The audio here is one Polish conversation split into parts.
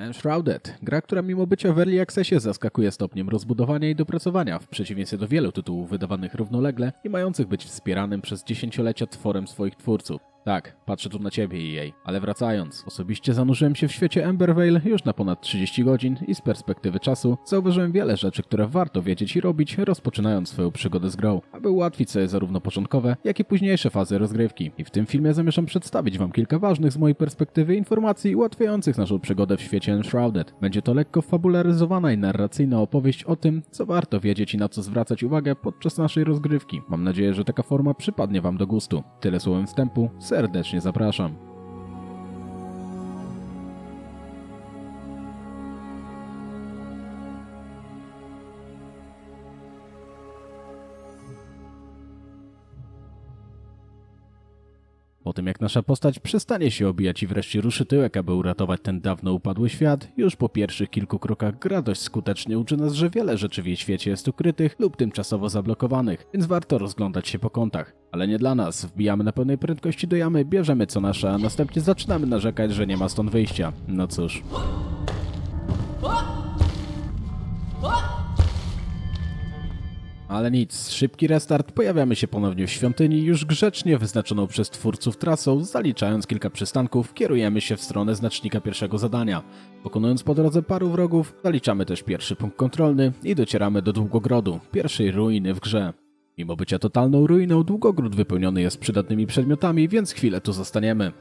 Enshrouded, gra, która mimo bycia w Early Accessie zaskakuje stopniem rozbudowania i dopracowania, w przeciwieństwie do wielu tytułów wydawanych równolegle i mających być wspieranym przez dziesięciolecia tworem swoich twórców. Tak, patrzę tu na ciebie i jej. Ale wracając, osobiście zanurzyłem się w świecie Embervale już na ponad 30 godzin i z perspektywy czasu zauważyłem wiele rzeczy, które warto wiedzieć i robić, rozpoczynając swoją przygodę z grą, aby ułatwić sobie zarówno początkowe, jak i późniejsze fazy rozgrywki. I w tym filmie zamierzam przedstawić wam kilka ważnych z mojej perspektywy informacji ułatwiających naszą przygodę w świecie Enshrouded. Będzie to lekko fabularyzowana i narracyjna opowieść o tym, co warto wiedzieć i na co zwracać uwagę podczas naszej rozgrywki. Mam nadzieję, że taka forma przypadnie wam do gustu. Tyle słowem wstępu, serdecznie zapraszam. Po tym jak nasza postać przestanie się obijać i wreszcie ruszy tyłek, aby uratować ten dawno upadły świat, już po pierwszych kilku krokach gra dość skutecznie uczy nas, że wiele rzeczy w jej świecie jest ukrytych lub tymczasowo zablokowanych, więc warto rozglądać się po kątach. Ale nie dla nas. Wbijamy na pełnej prędkości do jamy, bierzemy co nasze, a następnie zaczynamy narzekać, że nie ma stąd wyjścia. No cóż. Ale nic, szybki restart, pojawiamy się ponownie w świątyni, już grzecznie wyznaczoną przez twórców trasą, zaliczając kilka przystanków, kierujemy się w stronę znacznika pierwszego zadania. Pokonując po drodze paru wrogów, zaliczamy też pierwszy punkt kontrolny i docieramy do Długogrodu, pierwszej ruiny w grze. Mimo bycia totalną ruiną, Długogród wypełniony jest przydatnymi przedmiotami, więc chwilę tu zostaniemy.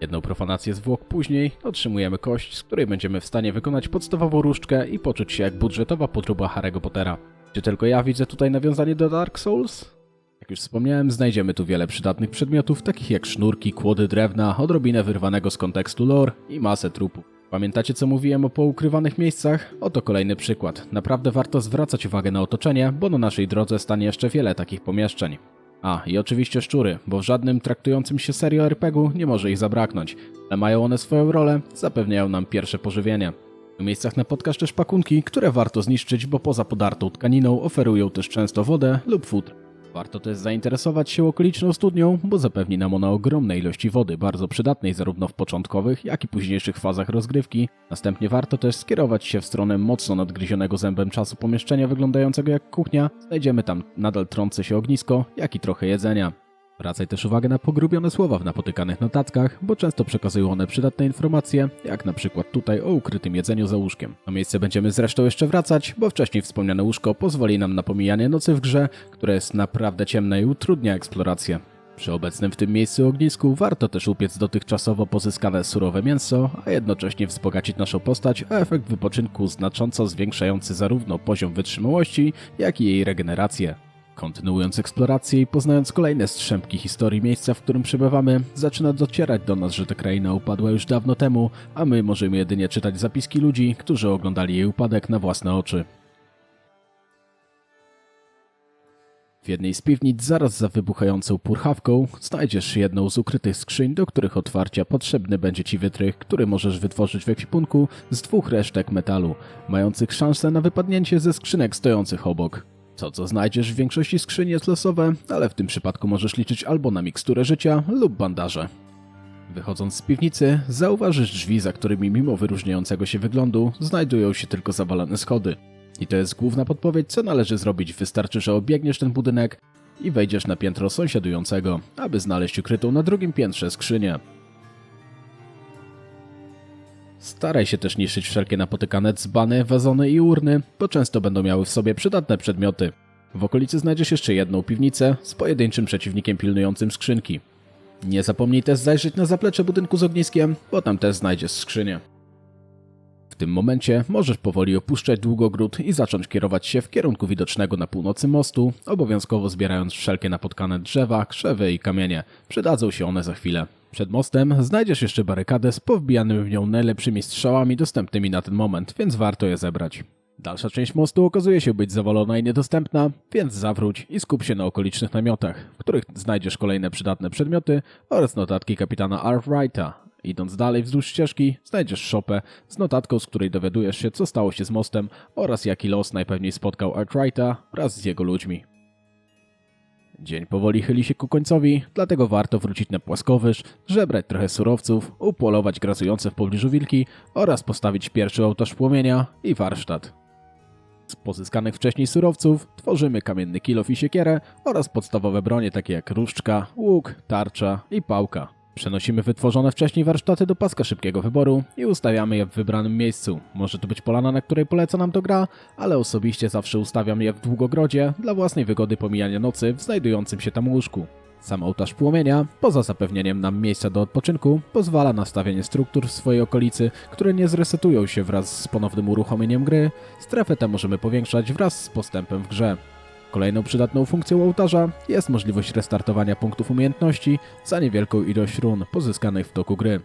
Jedną profanację zwłok później otrzymujemy kość, z której będziemy w stanie wykonać podstawową różdżkę i poczuć się jak budżetowa podróba Harry'ego Pottera. Czy tylko ja widzę tutaj nawiązanie do Dark Souls? Jak już wspomniałem, znajdziemy tu wiele przydatnych przedmiotów, takich jak sznurki, kłody drewna, odrobinę wyrwanego z kontekstu lore i masę trupów. Pamiętacie co mówiłem o poukrywanych miejscach? Oto kolejny przykład. Naprawdę warto zwracać uwagę na otoczenie, bo na naszej drodze stanie jeszcze wiele takich pomieszczeń. A, i oczywiście szczury, bo w żadnym traktującym się serio RPG-u nie może ich zabraknąć, ale mają one swoją rolę, zapewniają nam pierwsze pożywienie. W miejscach napotkasz też pakunki, które warto zniszczyć, bo poza podartą tkaniną oferują też często wodę lub futr. Warto też zainteresować się okoliczną studnią, bo zapewni nam ona ogromne ilości wody, bardzo przydatnej zarówno w początkowych, jak i późniejszych fazach rozgrywki. Następnie warto też skierować się w stronę mocno nadgryzionego zębem czasu pomieszczenia wyglądającego jak kuchnia. Znajdziemy tam nadal trące się ognisko, jak i trochę jedzenia. Zwracaj też uwagę na pogrubione słowa w napotykanych notatkach, bo często przekazują one przydatne informacje, jak na przykład tutaj o ukrytym jedzeniu za łóżkiem. Na miejsce będziemy zresztą jeszcze wracać, bo wcześniej wspomniane łóżko pozwoli nam na pomijanie nocy w grze, które jest naprawdę ciemne i utrudnia eksplorację. Przy obecnym w tym miejscu ognisku warto też upiec dotychczasowo pozyskane surowe mięso, a jednocześnie wzbogacić naszą postać o efekt wypoczynku znacząco zwiększający zarówno poziom wytrzymałości, jak i jej regenerację. Kontynuując eksplorację i poznając kolejne strzępki historii miejsca, w którym przebywamy, zaczyna docierać do nas, że ta kraina upadła już dawno temu, a my możemy jedynie czytać zapiski ludzi, którzy oglądali jej upadek na własne oczy. W jednej z piwnic, zaraz za wybuchającą purchawką, znajdziesz jedną z ukrytych skrzyń, do których otwarcia potrzebny będzie ci wytrych, który możesz wytworzyć w ekwipunku z dwóch resztek metalu, mających szansę na wypadnięcie ze skrzynek stojących obok. To, co znajdziesz w większości skrzyni jest losowe, ale w tym przypadku możesz liczyć albo na miksturę życia lub bandaże. Wychodząc z piwnicy, zauważysz drzwi, za którymi mimo wyróżniającego się wyglądu znajdują się tylko zawalone schody. I to jest główna podpowiedź, co należy zrobić. Wystarczy, że obiegniesz ten budynek i wejdziesz na piętro sąsiadującego, aby znaleźć ukrytą na drugim piętrze skrzynię. Staraj się też niszczyć wszelkie napotykane dzbany, wazony i urny, bo często będą miały w sobie przydatne przedmioty. W okolicy znajdziesz jeszcze jedną piwnicę z pojedynczym przeciwnikiem pilnującym skrzynki. Nie zapomnij też zajrzeć na zaplecze budynku z ogniskiem, bo tam też znajdziesz skrzynię. W tym momencie możesz powoli opuszczać długogród i zacząć kierować się w kierunku widocznego na północy mostu, obowiązkowo zbierając wszelkie napotkane drzewa, krzewy i kamienie. Przydadzą się one za chwilę. Przed mostem znajdziesz jeszcze barykadę z powbijanymi w nią najlepszymi strzałami dostępnymi na ten moment, więc warto je zebrać. Dalsza część mostu okazuje się być zawalona i niedostępna, więc zawróć i skup się na okolicznych namiotach, w których znajdziesz kolejne przydatne przedmioty oraz notatki kapitana Arkwrighta. Idąc dalej wzdłuż ścieżki, znajdziesz szopę z notatką, z której dowiadujesz się, co stało się z mostem oraz jaki los najpewniej spotkał Arkwrighta wraz z jego ludźmi. Dzień powoli chyli się ku końcowi, dlatego warto wrócić na płaskowyż, żebrać trochę surowców, upolować grasujące w pobliżu wilki oraz postawić pierwszy ołtarz płomienia i warsztat. Z pozyskanych wcześniej surowców tworzymy kamienny kilof i siekierę oraz podstawowe bronie takie jak różdżka, łuk, tarcza i pałka. Przenosimy wytworzone wcześniej warsztaty do paska szybkiego wyboru i ustawiamy je w wybranym miejscu. Może to być polana, na której poleca nam to gra, ale osobiście zawsze ustawiam je w długogrodzie dla własnej wygody pomijania nocy w znajdującym się tam łóżku. Sam ołtarz płomienia, poza zapewnieniem nam miejsca do odpoczynku, pozwala na stawianie struktur w swojej okolicy, które nie zresetują się wraz z ponownym uruchomieniem gry. Strefę tę możemy powiększać wraz z postępem w grze. Kolejną przydatną funkcją ołtarza jest możliwość restartowania punktów umiejętności za niewielką ilość run pozyskanych w toku gry.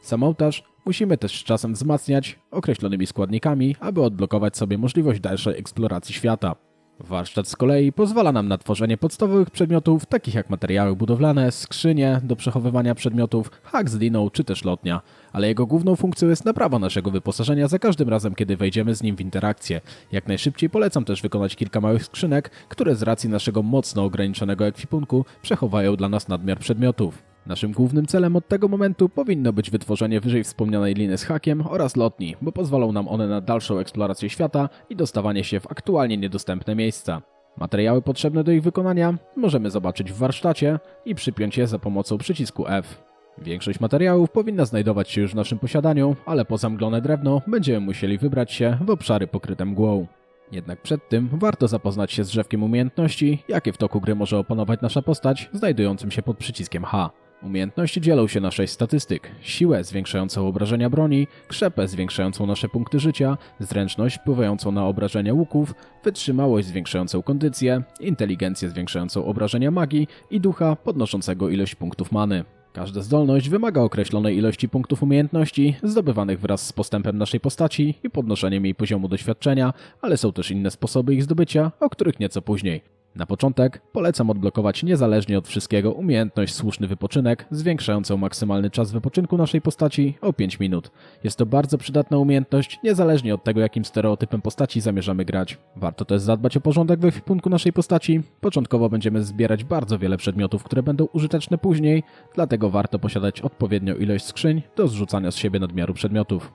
Sam ołtarz musimy też z czasem wzmacniać określonymi składnikami, aby odblokować sobie możliwość dalszej eksploracji świata. Warsztat z kolei pozwala nam na tworzenie podstawowych przedmiotów, takich jak materiały budowlane, skrzynie do przechowywania przedmiotów, hak z liną czy też lotnia, ale jego główną funkcją jest naprawa naszego wyposażenia za każdym razem, kiedy wejdziemy z nim w interakcję. Jak najszybciej polecam też wykonać kilka małych skrzynek, które z racji naszego mocno ograniczonego ekwipunku przechowają dla nas nadmiar przedmiotów. Naszym głównym celem od tego momentu powinno być wytworzenie wyżej wspomnianej liny z hakiem oraz lotni, bo pozwolą nam one na dalszą eksplorację świata i dostawanie się w aktualnie niedostępne miejsca. Materiały potrzebne do ich wykonania możemy zobaczyć w warsztacie i przypiąć je za pomocą przycisku F. Większość materiałów powinna znajdować się już w naszym posiadaniu, ale po zamglone drewno będziemy musieli wybrać się w obszary pokryte mgłą. Jednak przed tym warto zapoznać się z drzewkiem umiejętności, jakie w toku gry może opanować nasza postać, znajdującym się pod przyciskiem H. Umiejętności dzielą się na 6 statystyk. Siłę zwiększającą obrażenia broni, krzepę zwiększającą nasze punkty życia, zręczność wpływającą na obrażenia łuków, wytrzymałość zwiększającą kondycję, inteligencję zwiększającą obrażenia magii i ducha podnoszącego ilość punktów many. Każda zdolność wymaga określonej ilości punktów umiejętności, zdobywanych wraz z postępem naszej postaci i podnoszeniem jej poziomu doświadczenia, ale są też inne sposoby ich zdobycia, o których nieco później. Na początek polecam odblokować niezależnie od wszystkiego umiejętność słuszny wypoczynek, zwiększającą maksymalny czas wypoczynku naszej postaci o 5 minut. Jest to bardzo przydatna umiejętność, niezależnie od tego jakim stereotypem postaci zamierzamy grać. Warto też zadbać o porządek w ekwipunku naszej postaci. Początkowo będziemy zbierać bardzo wiele przedmiotów, które będą użyteczne później, dlatego warto posiadać odpowiednią ilość skrzyń do zrzucania z siebie nadmiaru przedmiotów.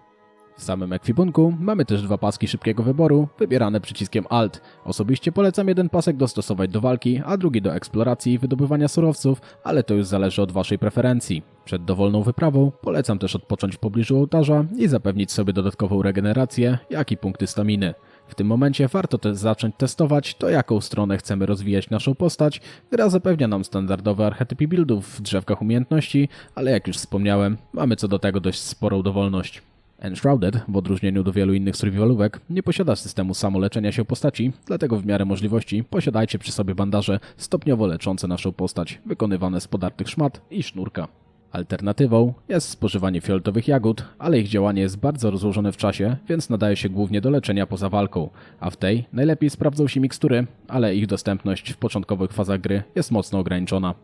W samym ekwipunku mamy też dwa paski szybkiego wyboru, wybierane przyciskiem Alt. Osobiście polecam jeden pasek dostosować do walki, a drugi do eksploracji i wydobywania surowców, ale to już zależy od Waszej preferencji. Przed dowolną wyprawą polecam też odpocząć w pobliżu ołtarza i zapewnić sobie dodatkową regenerację, jak i punkty staminy. W tym momencie warto też zacząć testować to, jaką stronę chcemy rozwijać naszą postać. Gra zapewnia nam standardowe archetypy buildów w drzewkach umiejętności, ale jak już wspomniałem, mamy co do tego dość sporą dowolność. Enshrouded, w odróżnieniu do wielu innych survivalówek, nie posiada systemu samoleczenia się postaci, dlatego w miarę możliwości posiadajcie przy sobie bandaże stopniowo leczące naszą postać, wykonywane z podartych szmat i sznurka. Alternatywą jest spożywanie fioletowych jagód, ale ich działanie jest bardzo rozłożone w czasie, więc nadaje się głównie do leczenia poza walką, a w tej najlepiej sprawdzą się mikstury, ale ich dostępność w początkowych fazach gry jest mocno ograniczona.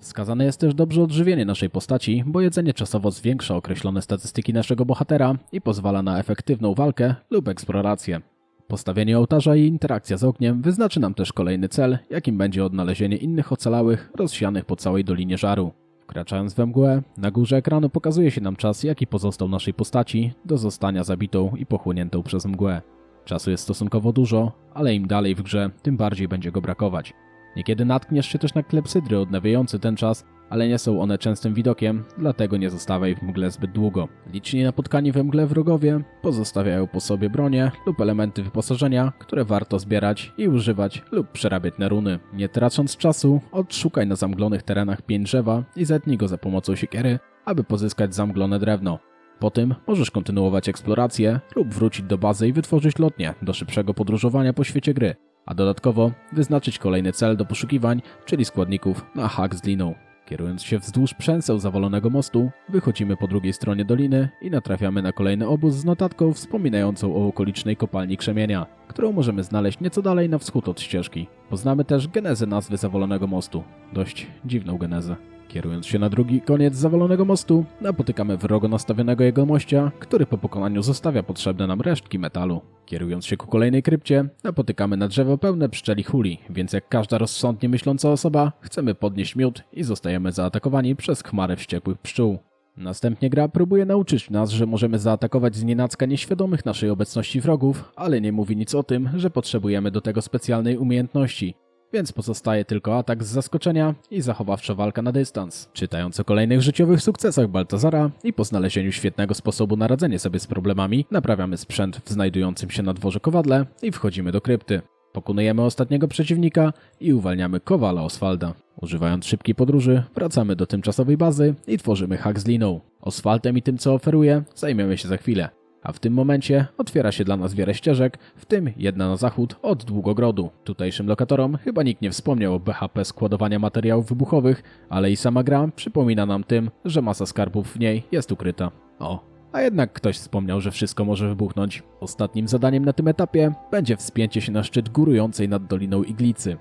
Wskazane jest też dobrze odżywienie naszej postaci, bo jedzenie czasowo zwiększa określone statystyki naszego bohatera i pozwala na efektywną walkę lub eksplorację. Postawienie ołtarza i interakcja z ogniem wyznaczy nam też kolejny cel, jakim będzie odnalezienie innych ocalałych rozsianych po całej Dolinie Żaru. Wkraczając we mgłę, na górze ekranu pokazuje się nam czas, jaki pozostał naszej postaci do zostania zabitą i pochłoniętą przez mgłę. Czasu jest stosunkowo dużo, ale im dalej w grze, tym bardziej będzie go brakować. Niekiedy natkniesz się też na klepsydry odnawiające ten czas, ale nie są one częstym widokiem, dlatego nie zostawiaj w mgle zbyt długo. Liczni napotkani we mgle wrogowie pozostawiają po sobie bronie lub elementy wyposażenia, które warto zbierać i używać lub przerabiać na runy. Nie tracąc czasu, odszukaj na zamglonych terenach pień drzewa i zetnij go za pomocą siekiery, aby pozyskać zamglone drewno. Po tym możesz kontynuować eksplorację lub wrócić do bazy i wytworzyć lotnię do szybszego podróżowania po świecie gry a dodatkowo wyznaczyć kolejny cel do poszukiwań, czyli składników na hak z liną. Kierując się wzdłuż przęseł zawalonego mostu, wychodzimy po drugiej stronie doliny i natrafiamy na kolejny obóz z notatką wspominającą o okolicznej kopalni krzemienia, którą możemy znaleźć nieco dalej na wschód od ścieżki. Poznamy też genezę nazwy zawalonego mostu. Dość dziwną genezę. Kierując się na drugi koniec zawalonego mostu, napotykamy wrogo nastawionego jego mościa, który po pokonaniu zostawia potrzebne nam resztki metalu. Kierując się ku kolejnej krypcie, napotykamy na drzewo pełne pszczeli huli, więc jak każda rozsądnie myśląca osoba, chcemy podnieść miód i zostajemy zaatakowani przez chmarę wściekłych pszczół. Następnie gra próbuje nauczyć nas, że możemy zaatakować z nienacka nieświadomych naszej obecności wrogów, ale nie mówi nic o tym, że potrzebujemy do tego specjalnej umiejętności. Więc pozostaje tylko atak z zaskoczenia i zachowawcza walka na dystans. Czytając o kolejnych życiowych sukcesach Baltazara i po znalezieniu świetnego sposobu na radzenie sobie z problemami, naprawiamy sprzęt w znajdującym się na dworze kowadle i wchodzimy do krypty. Pokonujemy ostatniego przeciwnika i uwalniamy kowala Oswalda. Używając szybkiej podróży, wracamy do tymczasowej bazy i tworzymy hak z liną. Oswaltem i tym, co oferuje, zajmiemy się za chwilę. A w tym momencie otwiera się dla nas wiele ścieżek, w tym jedna na zachód od Długogrodu. Tutejszym lokatorom chyba nikt nie wspomniał o BHP składowania materiałów wybuchowych, ale i sama gra przypomina nam tym, że masa skarbów w niej jest ukryta. O, a jednak ktoś wspomniał, że wszystko może wybuchnąć. Ostatnim zadaniem na tym etapie będzie wspięcie się na szczyt górującej nad Doliną Iglicy.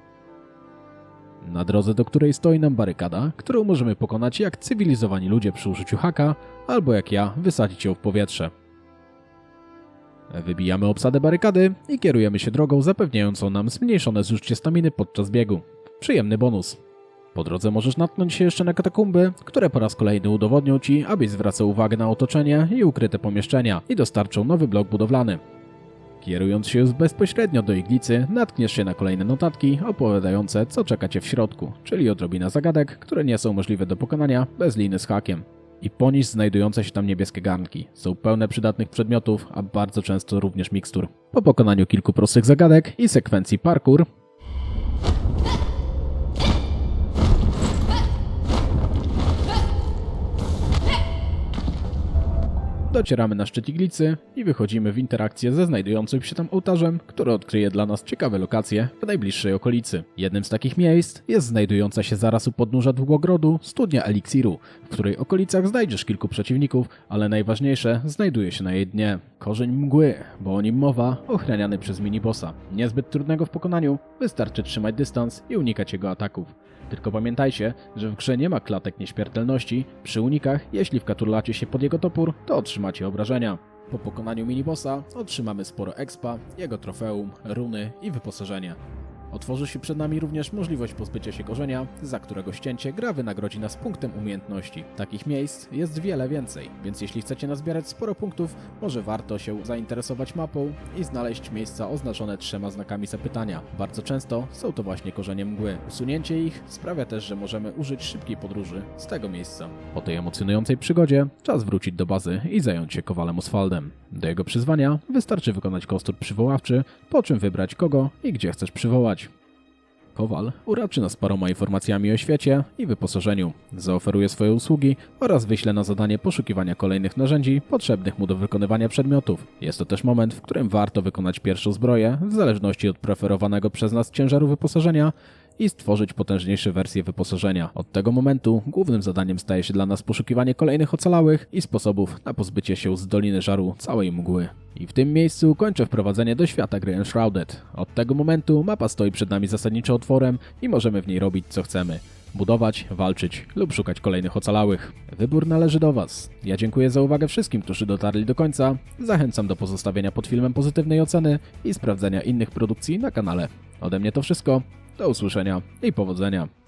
Na drodze, do której stoi nam barykada, którą możemy pokonać jak cywilizowani ludzie przy użyciu haka, albo jak ja, wysadzić ją w powietrze. Wybijamy obsadę barykady i kierujemy się drogą zapewniającą nam zmniejszone zużycie staminy podczas biegu. Przyjemny bonus. Po drodze możesz natknąć się jeszcze na katakumby, które po raz kolejny udowodnią Ci, abyś zwracał uwagę na otoczenie i ukryte pomieszczenia i dostarczą nowy blok budowlany. Kierując się już bezpośrednio do iglicy, natkniesz się na kolejne notatki opowiadające, co czeka Cię w środku, czyli odrobina zagadek, które nie są możliwe do pokonania bez liny z hakiem. I poniż znajdujące się tam niebieskie garnki. Są pełne przydatnych przedmiotów, a bardzo często również mikstur. Po pokonaniu kilku prostych zagadek i sekwencji parkour, Docieramy na szczyt iglicy i wychodzimy w interakcję ze znajdującym się tam ołtarzem, który odkryje dla nas ciekawe lokacje w najbliższej okolicy. Jednym z takich miejsc jest znajdująca się zaraz u podnóża Długogrodu studnia eliksiru, w której okolicach znajdziesz kilku przeciwników, ale najważniejsze znajduje się na jej dnie. Korzeń mgły, bo o nim mowa, ochraniany przez minibossa. Niezbyt trudnego w pokonaniu, wystarczy trzymać dystans i unikać jego ataków. Tylko pamiętajcie, że w grze nie ma klatek nieśmiertelności. Przy unikach, jeśli wkaturlacie się pod jego topór, to otrzymacie obrażenia. Po pokonaniu minibossa otrzymamy sporo expa, jego trofeum, runy i wyposażenie. Otworzy się przed nami również możliwość pozbycia się korzenia, za którego ścięcie gra wynagrodzi nas punktem umiejętności. Takich miejsc jest wiele więcej, więc jeśli chcecie nazbierać sporo punktów, może warto się zainteresować mapą i znaleźć miejsca oznaczone trzema znakami zapytania. Bardzo często są to właśnie korzenie mgły. Usunięcie ich sprawia też, że możemy użyć szybkiej podróży z tego miejsca. Po tej emocjonującej przygodzie czas wrócić do bazy i zająć się Kowalem Oswaldem. Do jego przyzwania wystarczy wykonać kostur przywoławczy, po czym wybrać kogo i gdzie chcesz przywołać. Kowal uraczy nas paroma informacjami o świecie i wyposażeniu, zaoferuje swoje usługi oraz wyśle na zadanie poszukiwania kolejnych narzędzi potrzebnych mu do wykonywania przedmiotów. Jest to też moment, w którym warto wykonać pierwszą zbroję w zależności od preferowanego przez nas ciężaru wyposażenia i stworzyć potężniejsze wersje wyposażenia. Od tego momentu głównym zadaniem staje się dla nas poszukiwanie kolejnych ocalałych i sposobów na pozbycie się z Doliny Żaru całej mgły. I w tym miejscu kończę wprowadzenie do świata gry Enshrouded. Od tego momentu mapa stoi przed nami zasadniczo otworem i możemy w niej robić co chcemy. Budować, walczyć lub szukać kolejnych ocalałych. Wybór należy do Was. Ja dziękuję za uwagę wszystkim, którzy dotarli do końca. Zachęcam do pozostawienia pod filmem pozytywnej oceny i sprawdzenia innych produkcji na kanale. Ode mnie to wszystko. Do usłyszenia i powodzenia.